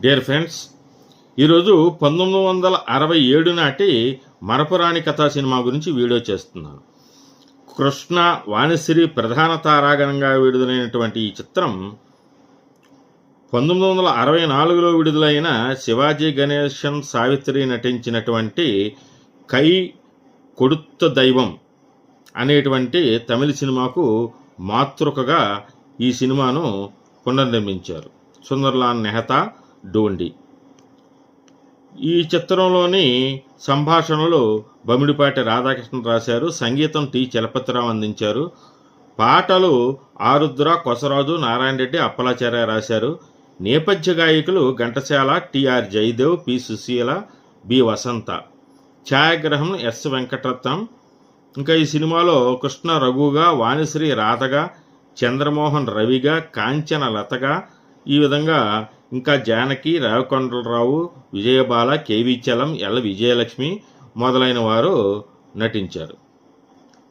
Dear friends ఈరోజు పంతొమ్మిది వందల అరవై ఏడు నాటి మరపురాణి కథా సినిమా గురించి వీడియో చేస్తున్నాను. కృష్ణ వాణిశ్రీ ప్రధాన తారాగణంగా విడుదలైనటువంటి ఈ చిత్రం పంతొమ్మిది వందల అరవై నాలుగులో విడుదలైన శివాజీ గణేశన్ సావిత్రి నటించినటువంటి కై కొడుత్త దైవం అనేటువంటి తమిళ సినిమాకు మాతృకగా ఈ సినిమాను పునర్నిర్మించారు. సుందర్లాల్ నెహతా డోండి. ఈ చిత్రంలోని సంభాషణలు బమిడిపాటి రాధాకృష్ణ రాశారు సంగీతం టి చలపతిరావు అందించారు పాటలు ఆరుద్ర కొసరాజు నారాయణ రెడ్డి అప్పలాచార్య రాశారు. నేపథ్య గాయకులు Ghantasala TR Jayadev P Susheela B Vasantha. ఛాయాగ్రహం S Venkataratnam. ఇంకా ఈ సినిమాలో కృష్ణ రఘుగా వాణిశ్రీ రాధగా చంద్రమోహన్ రవిగా కాంచన లతగా ఈ విధంగా ఇంకా జానకి రావకొండలరావు విజయబాల కేవి చలం ఎల్. విజయలక్ష్మి మొదలైన వారు నటించారు.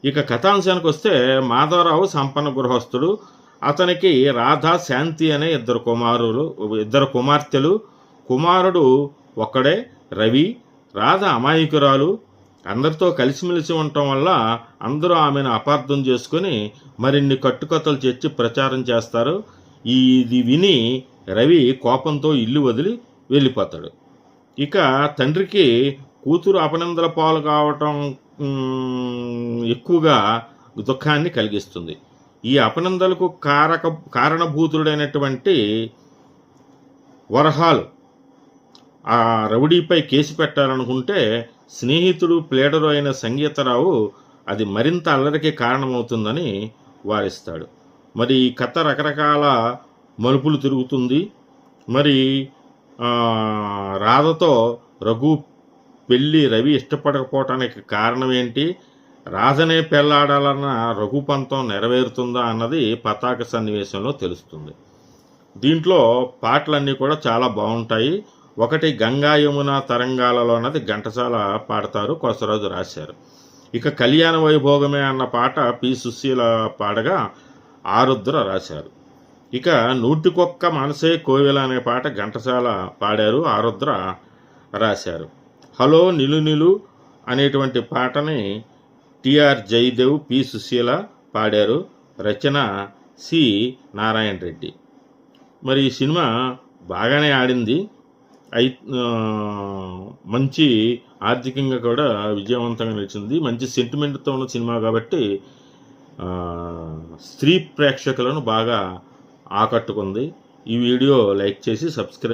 ఇక కథాంశానికి వస్తే మాధవరావు సంపన్న గృహస్థుడు. అతనికి రాధా శాంతి అనే ఇద్దరు కుమారులు ఇద్దరు కుమార్తెలు. కుమారుడు ఒక్కడే రవి. రాధ అమాయకురాలు. అందరితో కలిసిమెలిసి ఉండటం వల్ల అందరూ ఆమెను అపార్థం చేసుకుని మరిన్ని కట్టుకథలు చేర్చి ప్రచారం చేస్తారు. ఈ ఇది విని రవి కోపంతో ఇల్లు వదిలి వెళ్ళిపోతాడు. ఇక తండ్రికి కూతురు అపనిందల పాలు కావటం ఎక్కువగా దుఃఖాన్ని కలిగిస్తుంది. ఈ అపనందలకు కారక కారణభూతుడైనటువంటి వరహాల్ ఆ రౌడీపై కేసు పెట్టాలనుకుంటే స్నేహితుడు ప్లేడరు అయిన సంగీతరావు అది మరింత అల్లరికి కారణమవుతుందని వారిస్తాడు. మరి ఈ కథ రకరకాల మలుపులు తిరుగుతుంది. మరి రాధతో రఘు పెళ్ళి రవి ఇష్టపడకపోవటానికి కారణం ఏంటి? రాధనే పెళ్ళాడాలన్న రఘు పంతం నెరవేరుతుందా అన్నది పతాక సన్నివేశంలో తెలుస్తుంది. దీంట్లో పాటలన్నీ కూడా చాలా బాగుంటాయి. ఒకటి గంగా యమున తరంగాలలో అన్నది ఘంటసాల పాడతారు కొసరాజు రాశారు. ఇక కళ్యాణ వైభోగమే అన్న పాట పి సుశీల పాడగా ఆరుద్ర రాశారు. ఇక నూటికొక్క మనసే కోవెల అనే పాట ఘంటసాల పాడారు ఆరుద్ర రాశారు. హలో నిలు నిలు అనేటువంటి పాటని టిఆర్ జయదేవ్ పి సుశీల పాడారు. రచన సి నారాయణ రెడ్డి. మరి ఈ సినిమా బాగానే ఆడింది. అయి మంచి ఆర్థికంగా కూడా విజయవంతంగా నిలిచింది మంచి సెంటిమెంట్తో ఉన్న సినిమా కాబట్టి స్త్రీ ప్రేక్షకులను బాగా ఆకట్టుకుంది. ఈ వీడియో లైక్ చేసి సబ్స్క్రైబ్